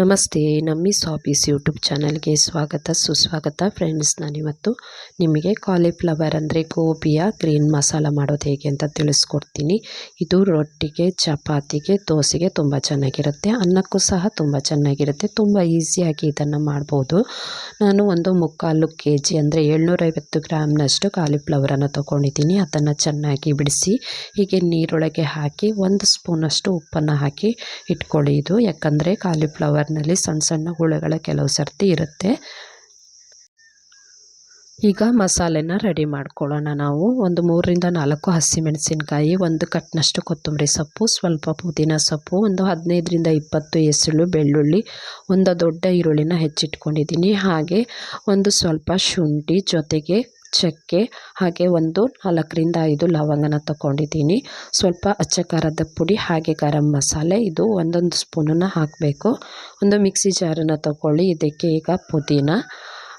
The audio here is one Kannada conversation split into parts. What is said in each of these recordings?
ನಮಸ್ತೆ, ನಮ್ಮಿ ಸಾಬೀಸ್ ಯೂಟ್ಯೂಬ್ ಚಾನಲ್ಗೆ ಸ್ವಾಗತ, ಸುಸ್ವಾಗತ ಫ್ರೆಂಡ್ಸ್. ನಾನಿವತ್ತು ನಿಮಗೆ ಕಾಲಿಫ್ಲವರ್ ಅಂದರೆ ಗೋಬಿಯ ಗ್ರೀನ್ ಮಸಾಲ ಮಾಡೋದು ಹೇಗೆ ಅಂತ ತಿಳಿಸ್ಕೊಡ್ತೀನಿ. ಇದು ರೊಟ್ಟಿಗೆ, ಚಪಾತಿಗೆ, ದೋಸೆಗೆ ತುಂಬ ಚೆನ್ನಾಗಿರುತ್ತೆ. ಅನ್ನಕ್ಕೂ ಸಹ ತುಂಬ ಚೆನ್ನಾಗಿರುತ್ತೆ. ತುಂಬ ಈಸಿಯಾಗಿ ಇದನ್ನು ಮಾಡ್ಬೋದು. ನಾನು ಒಂದು ಮುಕ್ಕಾಲು ಕೆ ಜಿ ಅಂದರೆ ಏಳ್ನೂರೈವತ್ತು ಗ್ರಾಮ್ನಷ್ಟು ಕಾಲಿಫ್ಲವರನ್ನು ತೊಗೊಂಡಿದ್ದೀನಿ. ಅದನ್ನು ಚೆನ್ನಾಗಿ ಬಿಡಿಸಿ ಹೀಗೆ ನೀರೊಳಗೆ ಹಾಕಿ ಒಂದು ಸ್ಪೂನಷ್ಟು ಉಪ್ಪನ್ನು ಹಾಕಿ ಇಟ್ಕೊಳ್ಳಿ ಇದು. ಯಾಕಂದರೆ ಕಾಲಿಫ್ಲವರ್ ನಲ್ಲಿ ಸಣ್ಣ ಸಣ್ಣ ಹುಳುಗಳ ಕೆಲವು ಸರ್ತಿ ಇರುತ್ತೆ. ಈಗ ಮಸಾಲೆನ ರೆಡಿ ಮಾಡ್ಕೊಳ್ಳೋಣ ನಾವು. ಒಂದು ಮೂರರಿಂದ ನಾಲ್ಕು ಹಸಿಮೆಣಸಿನ್ಕಾಯಿ, ಒಂದು ಕಟ್ನಷ್ಟು ಕೊತ್ತಂಬರಿ ಸೊಪ್ಪು, ಸ್ವಲ್ಪ ಪುದೀನ ಸೊಪ್ಪು, ಒಂದು ಹದಿನೈದರಿಂದ ಇಪ್ಪತ್ತು ಎಸಳು ಬೆಳ್ಳುಳ್ಳಿ, ಒಂದು ದೊಡ್ಡ ಈರುಳ್ಳಿನ ಹೆಚ್ಚಿಟ್ಕೊಂಡಿದ್ದೀನಿ. ಹಾಗೆ ಒಂದು ಸ್ವಲ್ಪ ಶುಂಠಿ ಜೊತೆಗೆ ಚಕ್ಕೆ ಹಾಗೆ ಒಂದು ನಾಲ್ಕರಿಂದ ಐದು ಲವಂಗನ ತಗೊಂಡಿದ್ದೀನಿ. ಸ್ವಲ್ಪ ಅಚ್ಚ ಖಾರದ ಪುಡಿ ಹಾಗೆ ಗರಂ ಮಸಾಲೆ, ಇದು ಒಂದೊಂದು ಸ್ಪೂನನ್ನು ಹಾಕಬೇಕು. ಒಂದು ಮಿಕ್ಸಿ ಜಾರನ್ನು ತಗೊಳ್ಳಿ, ಇದಕ್ಕೆ ಈಗ ಪುದೀನ,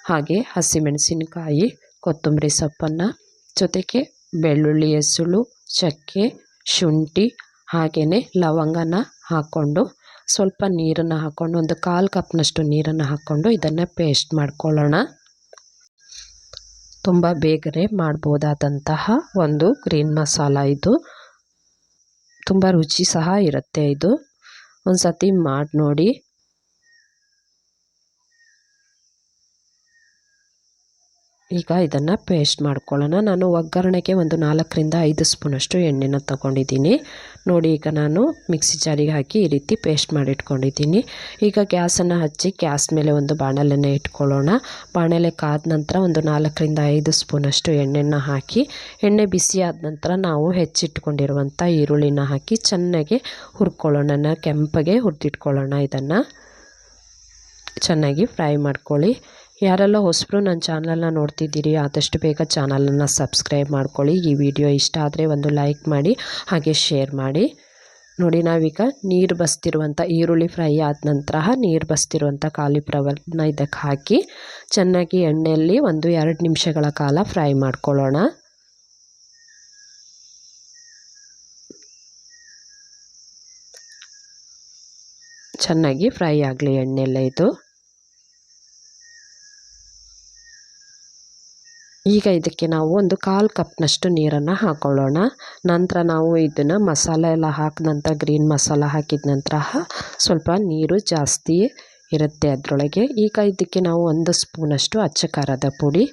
ಹಾಗೆ ಹಸಿಮೆಣಸಿನಕಾಯಿ, ಕೊತ್ತಂಬರಿ ಸೊಪ್ಪನ್ನು. ಜೊತೆಗೆ ಬೆಳ್ಳುಳ್ಳಿ ಹೆಸಳು, ಚಕ್ಕೆ, ಶುಂಠಿ, ಹಾಗೆಯೇ ಲವಂಗನ ಹಾಕ್ಕೊಂಡು ಸ್ವಲ್ಪ ನೀರನ್ನು ಹಾಕ್ಕೊಂಡು, ಒಂದು ಕಾಲು ಕಪ್ನಷ್ಟು ನೀರನ್ನು ಹಾಕ್ಕೊಂಡು ಇದನ್ನು ಪೇಸ್ಟ್ ಮಾಡ್ಕೊಳ್ಳೋಣ. ತುಂಬ ಬೇಗನೆ ಮಾಡ್ಬೋದಾದಂತಹ ಒಂದು ಗ್ರೀನ್ ಮಸಾಲ ಇದು. ತುಂಬ ರುಚಿ ಸಹ ಇರುತ್ತೆ ಇದು. ಒಂದು ಸರ್ತಿ ಮಾಡಿ ನೋಡಿ ಈಗ ಇದನ್ನು ಪೇಸ್ಟ್ ಮಾಡ್ಕೊಳ್ಳೋಣ. ನಾನು ಒಗ್ಗರಣೆಗೆ ಒಂದು ನಾಲ್ಕರಿಂದ ಐದು ಸ್ಪೂನಷ್ಟು ಎಣ್ಣೆನ ತೊಗೊಂಡಿದ್ದೀನಿ. ನೋಡಿ, ಈಗ ನಾನು ಮಿಕ್ಸಿ ಜಾರಿಗೆ ಹಾಕಿ ಈ ರೀತಿ ಪೇಸ್ಟ್ ಮಾಡಿಟ್ಕೊಂಡಿದ್ದೀನಿ. ಈಗ ಗ್ಯಾಸನ್ನು ಹಚ್ಚಿ ಗ್ಯಾಸ್ ಮೇಲೆ ಒಂದು ಬಾಣಲೆನ ಇಟ್ಕೊಳ್ಳೋಣ. ಬಾಣಲೆ ಕಾದ ನಂತರ ಒಂದು ನಾಲ್ಕರಿಂದ ಐದು ಸ್ಪೂನಷ್ಟು ಎಣ್ಣೆನ ಹಾಕಿ, ಎಣ್ಣೆ ಬಿಸಿ ಆದ ನಂತರ ನಾವು ಹೆಚ್ಚಿಟ್ಕೊಂಡಿರುವಂಥ ಈರುಳ್ಳಿನ ಹಾಕಿ ಚೆನ್ನಾಗಿ ಹುರ್ಕೊಳ್ಳೋಣ. ಕೆಂಪಗೆ ಹುರಿದಿಟ್ಕೊಳ್ಳೋಣ ಇದನ್ನು. ಚೆನ್ನಾಗಿ ಫ್ರೈ ಮಾಡ್ಕೊಳ್ಳಿ. ಯಾರೆಲ್ಲ ಹೊಸಬ್ರು ನನ್ನ ಚಾನಲನ್ನ ನೋಡ್ತಿದ್ದೀರಿ, ಆದಷ್ಟು ಬೇಗ ಚಾನಲನ್ನು ಸಬ್ಸ್ಕ್ರೈಬ್ ಮಾಡ್ಕೊಳ್ಳಿ. ಈ ವಿಡಿಯೋ ಇಷ್ಟ ಆದರೆ ಒಂದು ಲೈಕ್ ಮಾಡಿ, ಹಾಗೆ ಶೇರ್ ಮಾಡಿ. ನೋಡಿ, ನಾವೀಗ ನೀರು ಬಸ್ತಿರುವಂಥ ಈರುಳ್ಳಿ ಫ್ರೈ ಆದ ನಂತರ ನೀರು ಬಸ್ತಿರುವಂಥ ಕಾಲಿಫ್ಲವರ್ನ ಇದಕ್ಕೆ ಹಾಕಿ, ಚೆನ್ನಾಗಿ ಎಣ್ಣೆಯಲ್ಲಿ ಒಂದು ಎರಡು ನಿಮಿಷಗಳ ಕಾಲ ಫ್ರೈ ಮಾಡ್ಕೊಳ್ಳೋಣ. ಚೆನ್ನಾಗಿ ಫ್ರೈ ಆಗಲಿ ಎಣ್ಣೆಲ್ಲ ಇದು. ಈಗ ಇದಕ್ಕೆ ನಾವು ಒಂದು ಕಾಲು ಕಪ್ನಷ್ಟು ನೀರನ್ನು ಹಾಕೊಳ್ಳೋಣ. ನಂತರ ನಾವು ಇದನ್ನು ಮಸಾಲೆ ಎಲ್ಲ ಹಾಕಿದ ನಂತರ ಗ್ರೀನ್ ಮಸಾಲ ಹಾಕಿದ ನಂತರ ಸ್ವಲ್ಪ ನೀರು ಜಾಸ್ತಿ ಇರುತ್ತೆ ಅದರೊಳಗೆ. ಈಗ ಇದಕ್ಕೆ ನಾವು ಒಂದು ಸ್ಪೂನಷ್ಟು ಅಚ್ಚ ಖಾರದ ಪುಡಿ.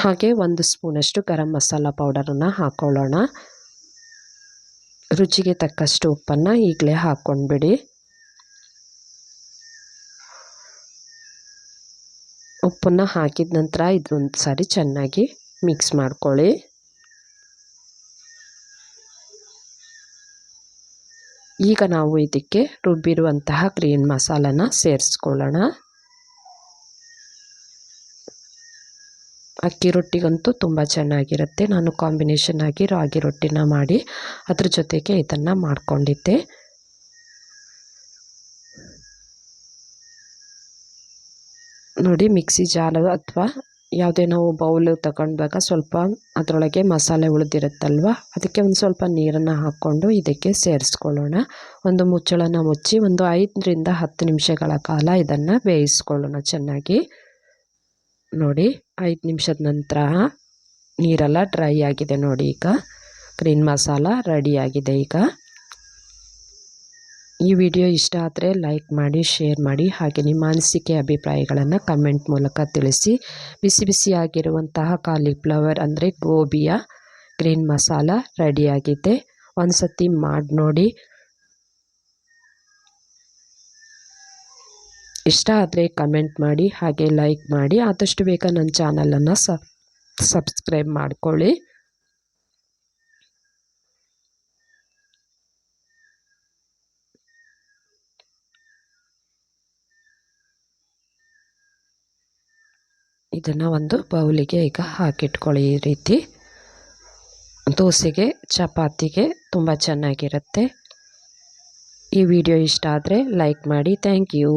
ಹಾಗೆ ಒಂದು ಸ್ಪೂನಷ್ಟು ಗರಂ ಮಸಾಲ ಪೌಡರನ್ನು ಹಾಕ್ಕೊಳ್ಳೋಣ ರುಚಿಗೆ ತಕ್ಕಷ್ಟು ಉಪ್ಪನ್ನು ಈಗಲೇ ಹಾಕ್ಕೊಂಡ್ಬಿಡಿ ಉಪ್ಪನ್ನು ಹಾಕಿದ ನಂತರ ಇದೊಂದು ಸಾರಿ ಚೆನ್ನಾಗಿ ಮಿಕ್ಸ್ ಮಾಡ್ಕೊಳ್ಳಿ. ಈಗ ನಾವು ಇದಕ್ಕೆ ರುಬ್ಬಿರುವಂತಹ ಗ್ರೀನ್ ಮಸಾಲನ ಸೇರಿಸ್ಕೊಳ್ಳೋಣ. ಅಕ್ಕಿ ರೊಟ್ಟಿಗಂತೂ ತುಂಬ ಚೆನ್ನಾಗಿರುತ್ತೆ. ನಾನು ಕಾಂಬಿನೇಷನ್ ಆಗಿ ರಾಗಿ ರೊಟ್ಟಿನ ಮಾಡಿ ಅದ್ರ ಜೊತೆಗೆ ಇದನ್ನು ಮಾಡ್ಕೊಂಡಿದ್ದೆ. ನೋಡಿ ಮಿಕ್ಸಿ ಜಾರ್ ಅಥವಾ ಯಾವುದೇ ನಾವು ಬೌಲ್ ತಗೊಂಡಾಗ ಸ್ವಲ್ಪ ಅದರೊಳಗೆ ಮಸಾಲೆ ಉಳಿದಿರುತ್ತಲ್ವ? ಅದಕ್ಕೆ ಒಂದು ಸ್ವಲ್ಪ ನೀರನ್ನು ಹಾಕ್ಕೊಂಡು ಇದಕ್ಕೆ ಸೇರಿಸ್ಕೊಳ್ಳೋಣ. ಒಂದು ಮುಚ್ಚಳನ ಮುಚ್ಚಿ ಒಂದು ಐದರಿಂದ ಹತ್ತು ನಿಮಿಷಗಳ ಕಾಲ ಇದನ್ನು ಬೇಯಿಸ್ಕೊಳ್ಳೋಣ ಚೆನ್ನಾಗಿ. ನೋಡಿ, ಐದು ನಿಮಿಷದ ನಂತರ ನೀರೆಲ್ಲ ಡ್ರೈ ಆಗಿದೆ ನೋಡಿ ಈಗ. ಗ್ರೀನ್ ಮಸಾಲ ರೆಡಿಯಾಗಿದೆ ಈಗ. ಈ ವಿಡಿಯೋ ಇಷ್ಟ ಆದರೆ ಲೈಕ್ ಮಾಡಿ, ಶೇರ್ ಮಾಡಿ, ಹಾಗೆ ನಿಮ್ಮ ಅನಿಸಿಕೆ, ಅಭಿಪ್ರಾಯಗಳನ್ನು ಕಮೆಂಟ್ ಮೂಲಕ ತಿಳಿಸಿ. ಬಿಸಿ ಬಿಸಿಯಾಗಿರುವಂತಹ ಕಾಲಿಫ್ಲವರ್ ಅಂದರೆ ಗೋಬಿಯ ಗ್ರೀನ್ ಮಸಾಲ ರೆಡಿಯಾಗಿದೆ. ಒಂದು ಸತಿ ಮಾಡಿ ನೋಡಿ. ಇಷ್ಟ ಆದರೆ ಕಮೆಂಟ್ ಮಾಡಿ, ಹಾಗೆ ಲೈಕ್ ಮಾಡಿ. ಆದಷ್ಟು ಬೇಗ ನನ್ನ ಚಾನಲನ್ನು ಸಬ್ಸ್ಕ್ರೈಬ್ ಮಾಡ್ಕೊಳ್ಳಿ. ಇದನ್ನು ಒಂದು ಬೌಲಿಗೆ ಈಗ ಹಾಕಿಟ್ಕೊಳ್ಳಿ ಈ ರೀತಿ. ದೋಸೆಗೆ, ಚಪಾತಿಗೆ ತುಂಬ ಚೆನ್ನಾಗಿರುತ್ತೆ. ಈ ವಿಡಿಯೋ ಇಷ್ಟ ಆದರೆ ಲೈಕ್ ಮಾಡಿ. Thank you.